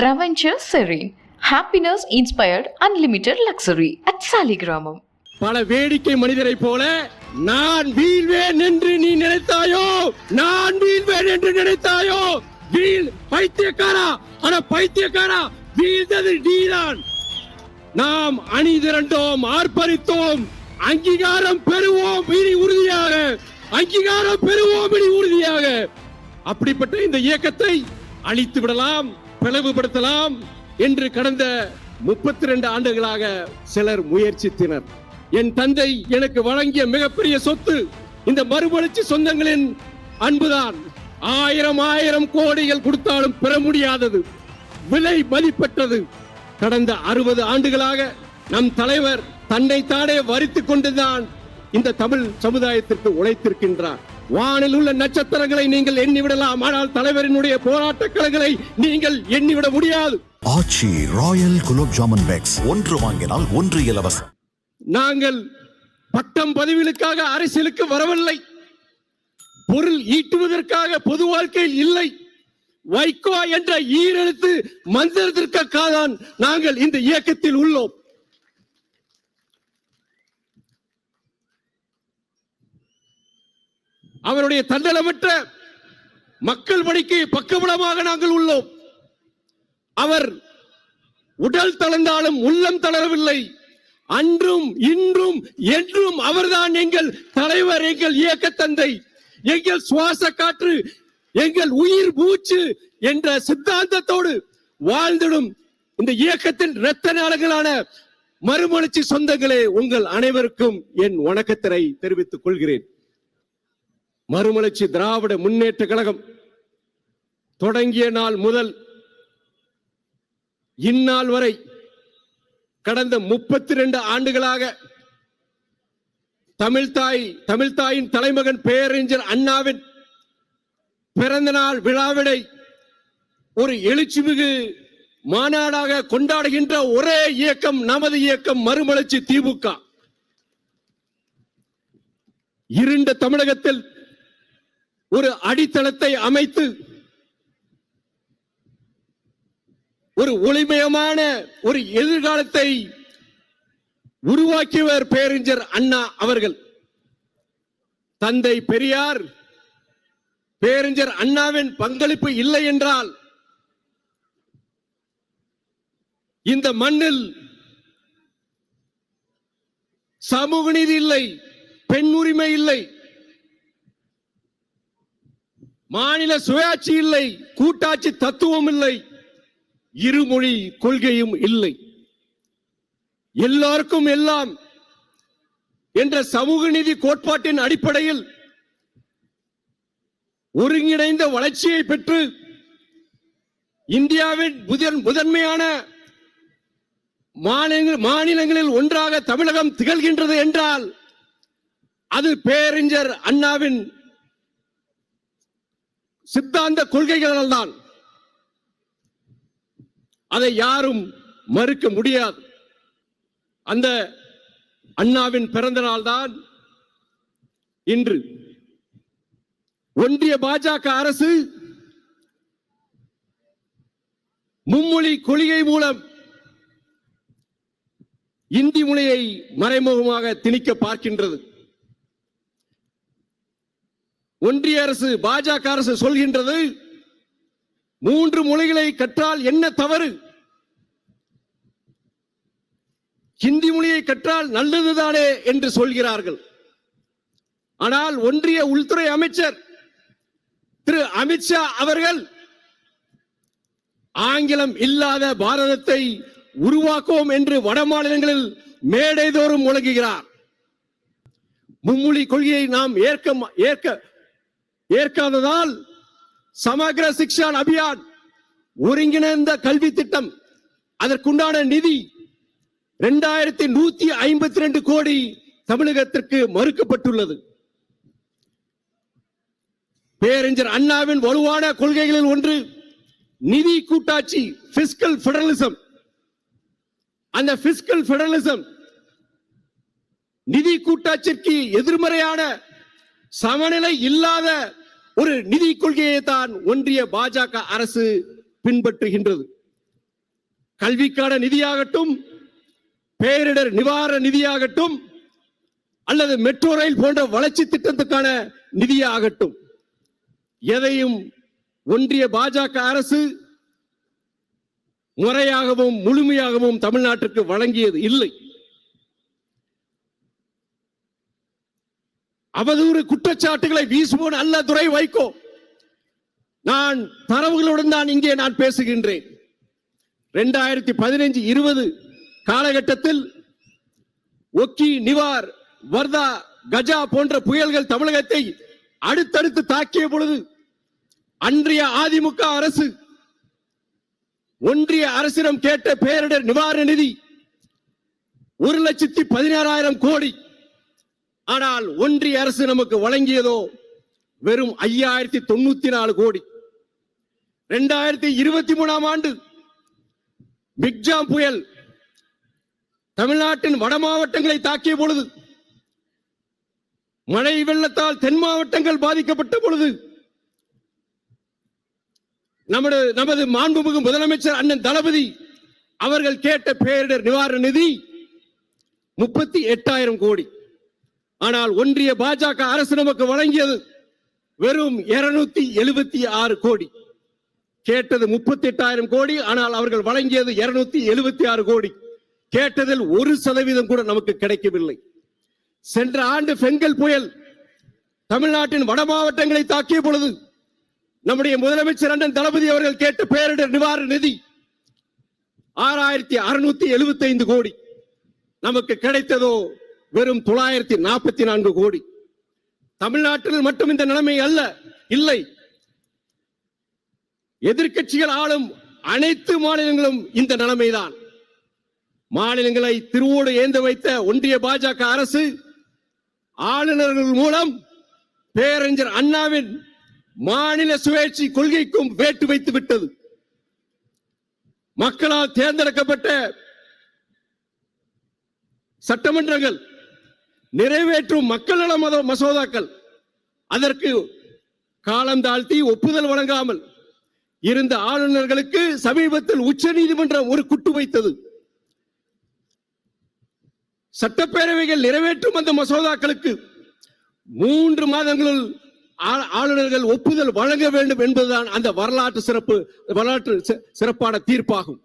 Traventure Serene. Happiness inspired unlimited luxury at கிராமம் பல வேடிக்கை மனிதரை போல நான் வீழ்வேன் என்று நீ நினைத்தாயோ? நான் வீழ்வேன் என்று நினைத்தாயோ? வீழ் பைத்தியக்காரா? ஆனா பைத்தியக்காரா வீழ்ந்தது நீதான். நாம் அணி திரண்டோம் ஆர்ப்பரித்தோம். அங்கீகாரம் பெறுவோம் இனி உறுதியாக. அங்கீகாரம் பெறுவோம் இனி உறுதியாக. அப்படிப்பட்ட இந்த இயக்கத்தை அழித்து விடலாம். பிளவுபடுத்தலாம் என்று கடந்த முப்பத்தி ரெண்டு ஆண்டுகளாக சிலர் முயற்சித்தனர். என் தந்தை எனக்கு வழங்கிய மிகப்பெரிய சொத்து இந்த மறுமலர்ச்சி சொந்தங்களின் அன்புதான். ஆயிரம் ஆயிரம் கோடிகள் கொடுத்தாலும் பெற முடியாதது விலை மதிப்பற்றது. கடந்த அறுபது ஆண்டுகளாக நம் தலைவர் தன்னைத்தானே தானே வரித்துக் கொண்டுதான் இந்த தமிழ் சமுதாயத்திற்கு உழைத்திருக்கின்றார். வானில் உள்ள நட்சத்திரங்களை நீங்கள் எண்ணிவிடலாம். ஆனால் தலைவரினுடைய போராட்ட கலைகளை நீங்கள் எண்ணிவிட முடியாது. Aachi royal gulab jamun packs. ஒன்று வாங்கினால் ஒன்று இலவசம். நாங்கள் பட்டம் பதவிகளுக்காக அரசியலுக்கு வரவில்லை. பொருள் ஈட்டுவதற்காக பொது வாழ்க்கையில் இல்லை. வைகோ என்ற ஈரெழுத்து மந்திரத்திற்காக தான் நாங்கள் இந்த இயக்கத்தில் உள்ளோம். அவருடைய தன்னலமற்ற மக்கள் பணிக்கு பக்கபலமாக நாங்கள் உள்ளோம். அவர் உடல் தளர்ந்தாலும் உள்ளம் தளரவில்லை. அன்றும் இன்றும் என்றும் அவர்தான் எங்கள் தலைவர் எங்கள் இயக்க தந்தை எங்கள் சுவாச காற்று எங்கள் உயிர் மூச்சு என்ற சித்தாந்தத்தோடு வாழ்ந்திடும் இந்த இயக்கத்தின் இரத்த நாளங்களான மறுமலர்ச்சி சொந்தங்களே உங்கள் அனைவருக்கும் என் வணக்கத்தினை தெரிவித்துக் கொள்கிறேன். மறுமலர்ச்சி திராவிட முன்னேற்ற கழகம் தொடங்கிய நாள் முதல் இந்நாள் வரை கடந்த முப்பத்தி ரெண்டு ஆண்டுகளாக தமிழ்தாய் தமிழ்தாயின் தலைமகன் பேரறிஞர் அண்ணாவின் பிறந்த நாள் விழாவிடை ஒரு எழுச்சிமிகு மாநாடாக கொண்டாடுகின்ற ஒரே இயக்கம் நமது இயக்கம் மறுமலர்ச்சி திமுக. இருண்ட தமிழகத்தில் ஒரு அடித்தளத்தை அமைத்து ஒரு ஒளிமயமான ஒரு எதிர்காலத்தை உருவாக்கியவர் பேரறிஞர் அண்ணா அவர்கள். தந்தை பெரியார் பேரறிஞர் அண்ணாவின் பங்களிப்பு இல்லை என்றால் இந்த மண்ணில் சமூக நீதி இல்லை பெண் உரிமை இல்லை மாநில சுயாட்சி இல்லை கூட்டாட்சி தத்துவம் இல்லை இருமொழி கொள்கையும் இல்லை. எல்லாருக்கும் எல்லாம் என்ற சமூக நீதி கோட்பாட்டின் அடிப்படையில் ஒருங்கிணைந்த வளர்ச்சியை பெற்று இந்தியாவின் முதன் முதன்மையான மாநிலங்கள் மாநிலங்களில் ஒன்றாக தமிழகம் திகழ்கின்றது என்றால் அது பேரறிஞர் அண்ணாவின் சித்தாந்த கொள்கைகளால் தான் அதை யாரும் மறுக்க முடியாது. அந்த அண்ணாவின் பிறந்த நாள் தான் இன்று. ஒன்றிய பாஜக அரசு மும்மொழி கொள்கை மூலம் இந்தி மொழியை மறைமுகமாக திணிக்க பார்க்கின்றது. ஒன்றிய அரசு பாஜக அரசு சொல்கின்றது மூன்று மொழிகளை கற்றால் என்ன தவறு? ஹிந்தி மொழியை கற்றால் நல்லதுதானே என்று சொல்கிறார்கள். ஆனால் ஒன்றிய உள்துறை அமைச்சர் திரு அமித்ஷா அவர்கள் ஆங்கிலம் இல்லாத பாரதத்தை உருவாக்குவோம் என்று வட மாநிலங்களில் மேடைதோறும் முழங்குகிறார். மும்மொழி கொள்கையை நாம் ஏற்க ஏற்க ஏற்காததால் சமகிர சிக்ஷா அபியான் ஒருங்கிணைந்த கல்வி திட்டம் அதற்குண்டான நிதி இரண்டாயிரத்தி நூத்தி ஐம்பத்தி ரெண்டு கோடி தமிழகத்திற்கு மறுக்கப்பட்டுள்ளது. பேரறிஞர் அண்ணாவின் வலுவான கொள்கைகளில் ஒன்று நிதி கூட்டாட்சி பிஸ்கல் பெடரலிசம் அந்த பிஸ்கல் பெடரலிசம் நிதி கூட்டாட்சிக்கு எதிர்மறையான சமநிலை இல்லாத ஒரு நிதி கொள்கையை தான் ஒன்றிய பாஜக அரசு பின்பற்றுகின்றது. கல்விக்கான நிதியாகட்டும் பேரிடர் நிவாரண நிதியாகட்டும் அல்லது மெட்ரோ ரயில் போன்ற வளர்ச்சி திட்டத்துக்கான நிதியாகட்டும். எதையும் ஒன்றிய பாஜக அரசு முறையாகவும் முழுமையாகவும் தமிழ்நாட்டிற்கு வழங்கியது இல்லை. அவதூறு குற்றச்சாட்டுகளை வீசுவோன் அல்ல துறை வைக்கோ நான் தரவுகளுடன் தான் இங்கே நான் பேசுகின்றேன். ரெண்டாயிரத்தி பதினைஞ்சு இருபது காலகட்டத்தில் ஒக்கி நிவார் வர்தா கஜா போன்ற புயல்கள் தமிழகத்தை அடுத்தடுத்து தாக்கிய பொழுது அன்றைய அதிமுக அரசு ஒன்றிய அரசிடம் கேட்ட பேரிடர் நிவாரண நிதி ஒரு லட்சத்தி பதினாறாயிரம் கோடி ஆனால் ஒன்றிய அரசு நமக்கு வழங்கியதோ வெறும் ஐயாயிரத்தி தொண்ணூத்தி நாலு கோடி. ரெண்டாயிரத்தி இருபத்தி மூணாம் ஆண்டு பிக்ஜாம் புயல் தமிழ்நாட்டின் வட மாவட்டங்களை தாக்கிய பொழுது மழை வெள்ளத்தால் தென் மாவட்டங்கள் பாதிக்கப்பட்ட பொழுது நமது நமது மாண்புமிகு முதலமைச்சர் அண்ணன் தளபதி அவர்கள் கேட்ட பேரிடர் நிவாரண நிதி முப்பத்தி எட்டாயிரம் கோடி. ஆனால் ஒன்றிய பாஜக அரசு நமக்கு வழங்கியது வெறும் இருநூத்தி எழுபத்தி ஆறு கோடி. கேட்டது முப்பத்தி எட்டாயிரம் கோடி ஆனால் அவர்கள் வழங்கியது இருநூத்தி எழுபத்தி ஆறு கோடி. கேட்டதில் ஒரு சதவீதம் கூட நமக்கு கிடைக்கவில்லை. சென்ற ஆண்டு பெண்கள் புயல் தமிழ்நாட்டின் வட மாவட்டங்களை தாக்கிய பொழுது நம்முடைய முதலமைச்சர் அண்ணன் தளபதி அவர்கள் கேட்ட பேரிடர் நிவாரண நிதி ஆறாயிரத்தி அறுநூத்தி எழுபத்தி ஐந்து கோடி. நமக்கு கிடைத்ததோ வெறும் தொள்ளாயிரத்தி நாற்பத்தி நான்கு கோடி. தமிழ்நாட்டில் மட்டும் இந்த நிலைமை அல்ல இல்லை. எதிர்க்கட்சிகள் ஆளும் அனைத்து மாநிலங்களும் இந்த நிலைமைதான். மாநிலங்களை திருவோடு ஏந்த வைத்த ஒன்றிய பாஜக அரசு ஆளுநர்கள் மூலம் பேரறிஞர் அண்ணாவின் மாநில சுயேட்சை கொள்கைக்கும் வேட்டு வைத்து விட்டது. மக்களால் தேர்ந்தெடுக்கப்பட்ட சட்டமன்றங்கள் நிறைவேற்றும் மக்கள் நல மத மசோதாக்கள். அதற்கு காலம் தாழ்த்தி ஒப்புதல் வழங்காமல் இருந்த ஆளுநர்களுக்கு சமீபத்தில் உச்ச நீதிமன்றம் ஒரு குட்டு வைத்தது. சட்டப்பேரவைகள் நிறைவேற்றும் அந்த மசோதாக்களுக்கு மூன்று மாதங்களில் ஆ- ஆளுநர்கள் ஒப்புதல் வழங்க வேண்டும் என்பதுதான் அந்த வரலாற்று சிறப்பு வரலாற்று சிறப்பான தீர்ப்பாகும்.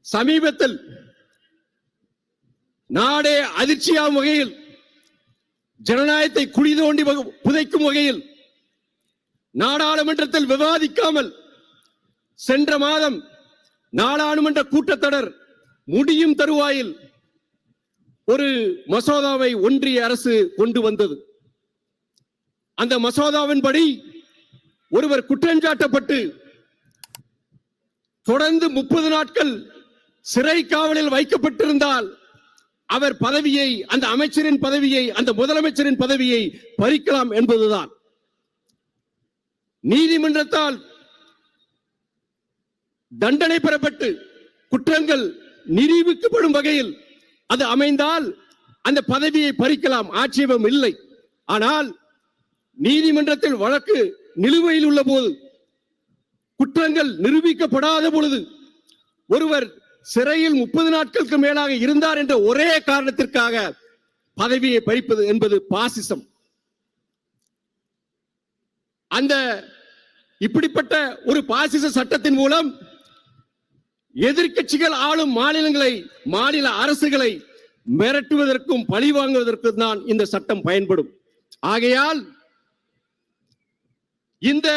சமீபத்தில் நாடே அதிர்ச்சியாகும் வகையில் ஜனநாயகத்தை குழி தோண்டி புதைக்கும் வகையில் நாடாளுமன்றத்தில் விவாதிக்காமல் சென்ற மாதம் நாடாளுமன்ற கூட்டத்தொடர் முடியும் தருவாயில் ஒரு மசோதாவை ஒன்றிய அரசு கொண்டு வந்தது. அந்த மசோதாவின்படி ஒருவர் குற்றஞ்சாட்டப்பட்டு தொடர்ந்து முப்பது நாட்கள் சிறை காவலில் வைக்கப்பட்டிருந்தால் அவர் பதவியை அந்த அமைச்சரின் பதவியை அந்த முதலமைச்சரின் பதவியை பறிக்கலாம் என்பதுதான். நீதிமன்றத்தால் தண்டனை பெறப்பட்டு குற்றங்கள் நிரூபிக்கப்படும் வகையில் அது அமைந்தால் அந்த பதவியை பறிக்கலாம் ஆட்சேபம் இல்லை. ஆனால் நீதிமன்றத்தில் வழக்கு நிலுவையில் உள்ள போது குற்றங்கள் நிரூபிக்கப்படாத பொழுது ஒருவர் சிறையில் முப்பது நாட்களுக்கு மேலாக இருந்தார் என்ற ஒரே காரணத்திற்காக பதவியை பறிப்பது என்பது பாசிசம். அந்த இப்படிப்பட்ட ஒரு பாசிச சட்டத்தின் மூலம் எதிர்கட்சிகள் ஆளும் மாநிலங்களை மாநில அரசுகளை மிரட்டுவதற்கும் பழி வாங்குவதற்கு தான் இந்த சட்டம் பயன்படும். ஆகையால் இந்த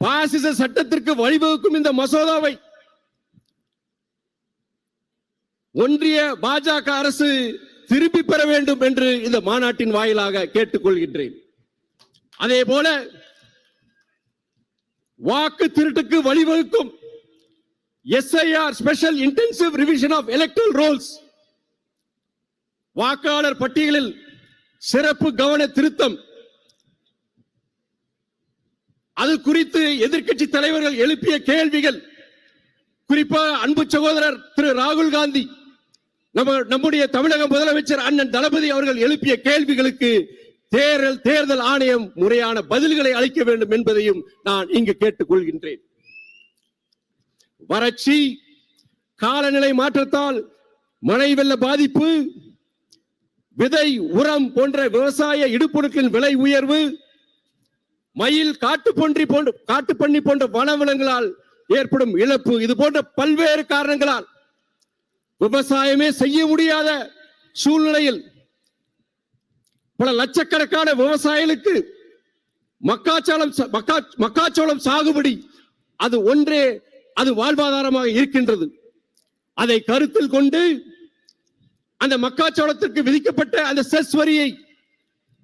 பாசிச சட்டத்திற்கு வழிவகுக்கும் இந்த மசோதாவை ஒன்றிய பாஜக அரசு திருப்பி பெற வேண்டும் என்று இந்த மாநாட்டின் வாயிலாக கேட்டுக்கொள்கின்றேன். அதே போல வாக்கு திருட்டுக்கு வழிவகுக்கும் SIR special intensive revision of electoral rolls வாக்காளர் பட்டியலில் சிறப்பு கவன திருத்தம். அது குறித்து எதிர்க்கட்சி தலைவர்கள் எழுப்பிய கேள்விகள் குறிப்பாக அன்பு சகோதரர் திரு ராகுல் காந்தி நம்ம நம்முடைய தமிழக முதலமைச்சர் அண்ணன் தளபதி அவர்கள் எழுப்பிய கேள்விகளுக்கு தேர்தல் தேர்தல் ஆணையம் முறையான பதில்களை அளிக்க வேண்டும் என்பதையும் நான் இங்கு கேட்டுக் கொள்கின்றேன் வறட்சி காலநிலை மாற்றத்தால் மழை வெள்ள பாதிப்பு விதை உரம் போன்ற விவசாய இடுபொருட்களின் விலை உயர்வு மயில் காட்டுப்பன்றி போன்ற காட்டுப்பன்னி போன்ற வனவிலங்களால் ஏற்படும் இழப்பு இது போன்ற பல்வேறு காரணங்களால் விவசாயமே செய்ய முடியாத சூழ்நிலையில் பல லட்சக்கணக்கான விவசாயிகளுக்கு மக்காச்சோளம் மக்காச்சோளம் சாகுபடி அது ஒன்றே அது வாழ்வாதாரமாக இருக்கின்றது. அதை கருத்தில் கொண்டு அந்த மக்காச்சோளத்திற்கு விதிக்கப்பட்ட அந்த செஸ் வரியை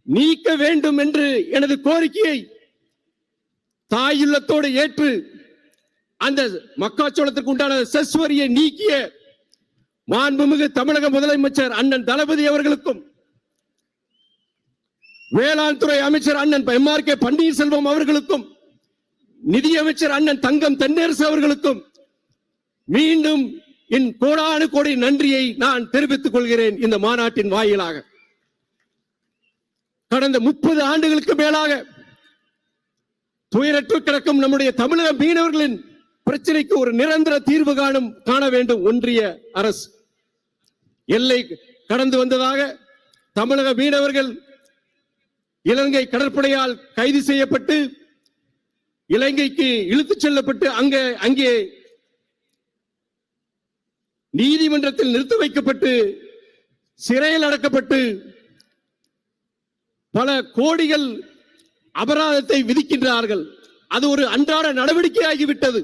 நீக்க வேண்டும் என்று எனது கோரிக்கையை தாயுள்ளத்தோடு ஏற்று அந்த மக்காச்சோளத்திற்கு உண்டான செஸ் வரியை நீக்கிய மாண்புமிகு தமிழக முதலமைச்சர் அண்ணன் தளபதி அவர்களுக்கும் வேளாண் துறை அமைச்சர் அண்ணன் எம் ஆர் கே பன்னீர்செல்வம் அவர்களுக்கும் நிதியமைச்சர் அண்ணன் தங்கம் தென்னரசு அவர்களுக்கும் மீண்டும் என் கோடானு கோடி நன்றியை நான் தெரிவித்துக் கொள்கிறேன் இந்த மாநாட்டின் வாயிலாக. கடந்த முப்பது ஆண்டுகளுக்கு மேலாக துயரற்று கிடக்கும் நம்முடைய தமிழக மீனவர்களின் பிரச்சனைக்கு ஒரு நிரந்தர தீர்வு காணும் காண வேண்டும் ஒன்றிய அரசு. எல்லை கடந்து வந்ததாக தமிழக மீனவர்கள் இலங்கை கடற்படையால் கைது செய்யப்பட்டு இலங்கைக்கு இழுத்துச் செல்லப்பட்டு அங்க அங்கே நீதிமன்றத்தில் நிறுத்தி வைக்கப்பட்டு சிறையில் அடக்கப்பட்டு பல கோடிகள் அபராதத்தை விதிக்கின்றார்கள். அது ஒரு அன்றாட நடவடிக்கையாகிவிட்டது.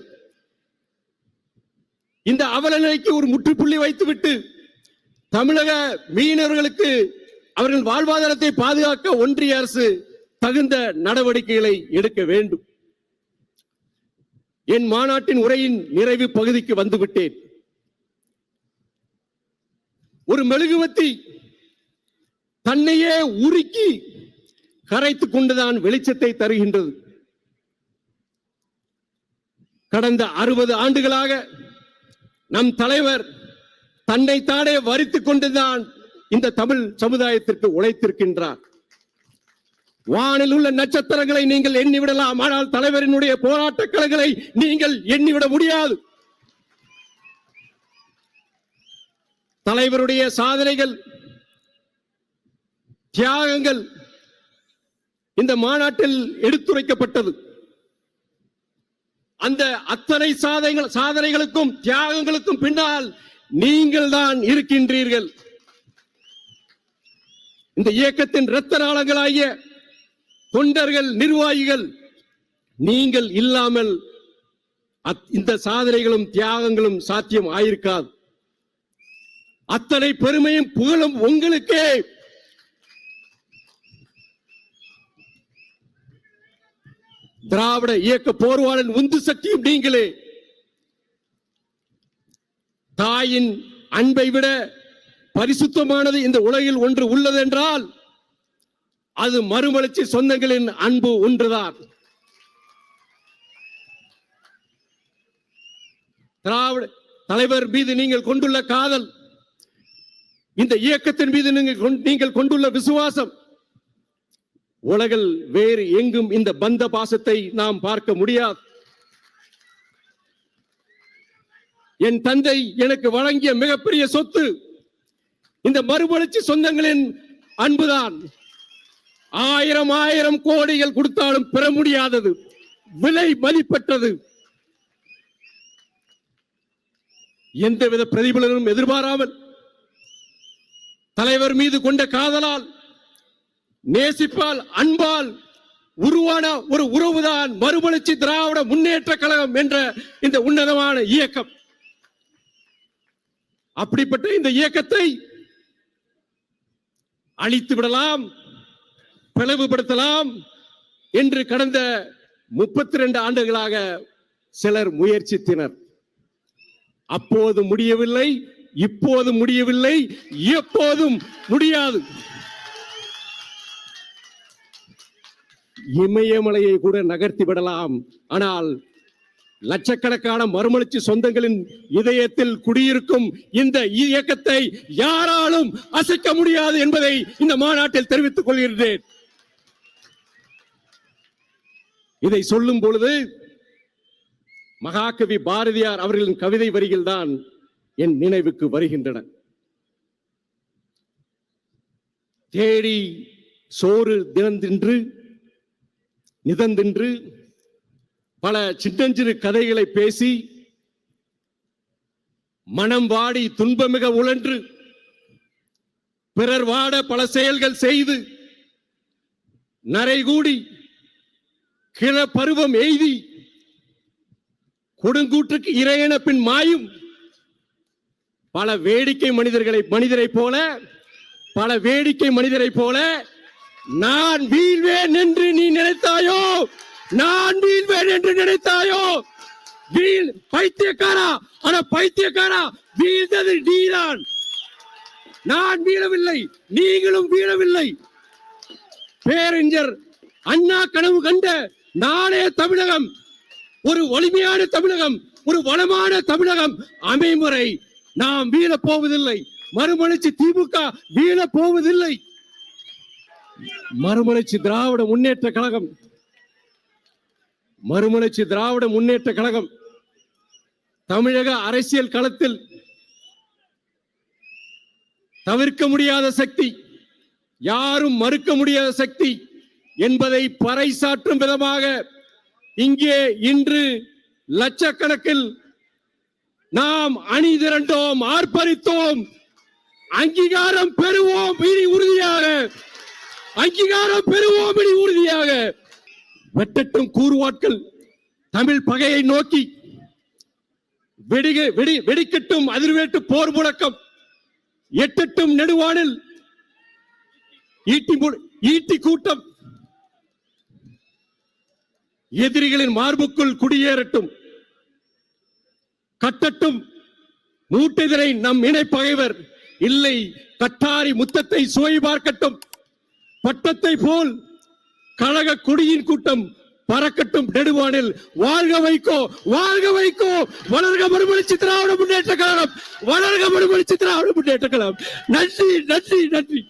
இந்த அவல நிலைக்கு ஒரு முற்றுப்புள்ளி வைத்துவிட்டு தமிழக மீனவர்களுக்கு அவர்கள் வாழ்வாதாரத்தை பாதுகாக்க ஒன்றிய அரசு தகுந்த நடவடிக்கைகளை எடுக்க வேண்டும். என் மாநாட்டின் உரையின் நிறைவு பகுதிக்கு வந்துவிட்டேன். ஒரு மெழுகுவத்தி தன்னையே உருக்கி கரைத்துக் கொண்டுதான் வெளிச்சத்தை தருகின்றது. கடந்த அறுபது ஆண்டுகளாக நம் தலைவர் தன்னைத்தானே வரித்துக் கொண்டுதான் இந்த தமிழ் சமுதாயத்திற்கு உழைத்திருக்கின்றார். வானில் உள்ள நட்சத்திரங்களை நீங்கள் எண்ணிவிடலாம் ஆனால் தலைவரினுடைய போராட்ட கலைகளை நீங்கள் எண்ணிவிட முடியாது. தலைவருடைய சாதனைகள் தியாகங்கள் இந்த மாநாட்டில் எடுத்துரைக்கப்பட்டது. அந்த அத்தனை சாதனைகள் சாதனைகளுக்கும் தியாகங்களுக்கும் பின்னால் நீங்கள் தான் இருக்கின்றீர்கள். இந்த இயக்கத்தின் இரத்த நாளங்களாகிய தொண்டர்கள் நிர்வாகிகள் நீங்கள் இல்லாமல் இந்த சாதனைகளும் தியாகங்களும் சாத்தியம் ஆயிருக்காது. அத்தனை பெருமையும் புகழும் உங்களுக்கே. திராவிட இயக்க போர்வாளன் உந்து சக்தியும் நீங்களே. தாயின் அன்பை விட பரிசுத்தமானது இந்த உலகில் ஒன்று உள்ளது என்றால் அது மறுமலர்ச்சி சொந்தங்களின் அன்பு ஒன்றுதான். திராவிட தலைவர் மீது நீங்கள் கொண்டுள்ள காதல் இந்த இயக்கத்தின் மீது நீங்கள் கொண்- நீங்கள் கொண்டுள்ள விசுவாசம் உலகில் வேறு எங்கும் இந்த பந்த பாசத்தை நாம் பார்க்க முடியாது. என் தந்தை எனக்கு வழங்கிய மிகப்பெரிய சொத்து. இந்த மறுமலர்ச்சி சொந்தங்களின் அன்புதான். ஆயிரம் ஆயிரம் கோடிகள் கொடுத்தாலும் பெற முடியாதது. விலை மதிப்பற்றது. எந்தவித பிரதிபலனும் எதிர்பாராமல் தலைவர் மீது கொண்ட காதலால் நேசிப்பால் அன்பால் உருவான ஒரு உறவுதான் மறுமலர்ச்சி திராவிட முன்னேற்ற கழகம் என்ற இந்த உன்னதமான இயக்கம். அப்படிப்பட்ட இந்த இயக்கத்தை அழித்து விடலாம் பிளவுபடுத்தலாம் என்று கடந்த முப்பத்தி ரெண்டு ஆண்டுகளாக சிலர் முயற்சித்தனர். அப்போது முடியவில்லை இப்போது முடியவில்லை எப்போதும் முடியாது. இமயமலையை கூட நகர்த்தி விடலாம் ஆனால் லட்சக்கணக்கான மறுமலர்ச்சி சொந்தங்களின் இதயத்தில் குடியிருக்கும் இந்த இயக்கத்தை யாராலும் அசைக்க முடியாது என்பதை இந்த மாநாட்டில் தெரிவித்துக் கொள்கின்றேன். இதை சொல்லும் பொழுது மகாகவி பாரதியார் அவர்களின் கவிதை வரிகள் தான் என் நினைவுக்கு வருகின்றன. தேடி சோறு தினந்தின்று நிதந்தின்று பல சின்னஞ்சிறு கதைகளை பேசி மனம் வாடி துன்பமிக உழன்று பிறர் வாட பல செயல்கள் செய்து நரைகூடி கிள பருவம் எய்தி கொடுங்கூற்றுக்கு இறையன பின் மாயும். பல வேடிக்கை மனிதர்களை மனிதரை போல பல வேடிக்கை மனிதரை போல நான் வீழ்வேன் என்று நீ நினைத்தாயோ? நான் வீழ்வேன் என்று நினைத்தாயோ? வீழ் பைத்தியக்காரா? ஆனா பைத்தியக்காரா வீழ்ந்தது நீதான். நான் வீழவில்லை நீங்களும் வீழவில்லை. பேரறிஞர் அண்ணா கனவு கண்ட நாளே தமிழகம் ஒரு வலிமையான தமிழகம் ஒரு வளமான தமிழகம் அமைமுறை. நாம் வீழ போவதில்லை. மறுமலர்ச்சி திமுக வீழ போவதில்லை. மறுமலர்ச்சி திராவிட முன்னேற்ற கழகம் மறுமலர்ச்சி திராவிட முன்னேற்ற கழகம் தமிழக அரசியல் களத்தில் தவிர்க்க முடியாத சக்தி யாரும் மறுக்க முடியாத சக்தி என்பதை பறைசாற்றும் விதமாக இங்கே இன்று லட்சக்கணக்கில் நாம் அணி திரண்டோம் ஆர்ப்பரித்தோம் அங்கீகாரம் பெறுவோம் இனி உறுதியாக அங்கீகாரம் பெறுவோம் இனி உறுதியாக. வெட்டட்டும் கூறுவாட்கள். தமிழ் பகையை நோக்கி வெடிக வெடி வெடிக்கட்டும் அதிர்வேட்டு போர் முழக்கம். எட்டட்டும் நெடுவானில் ஈட்டி ஈட்டி கூட்டம். எதிரிகளின் மார்புக்குள் குடியேறட்டும். கட்டட்டும் மூட்டைதரை நம் இணை பகைவர். இல்லை கட்டாரி முத்தத்தை சுவை பார்க்கட்டும். பட்டத்தை போல் கழக கொடியின் கூட்டம் பறக்கட்டும் நெடுவானில். வாழ்க வைக்கோ வாழ்க வைக்கோ வளர்க மறுமலர்ச்சி திராவிட முன்னேற்ற கழகம். வளர்க மறுமலர்ச்சி திராவிட முன்னேற்ற கழகம். நன்றி நன்றி நன்றி.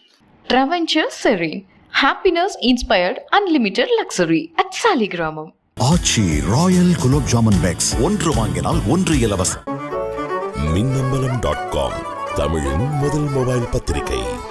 Traventure Seri. Happiness inspired unlimited luxury at Saligramam. Aachi royal gulab jamun packs. ஒன்று வாங்கினால் ஒன்று இலவசம். மின்னம்பலம் டாட் காம் தமிழின் முதல் மொபைல் பத்திரிகை.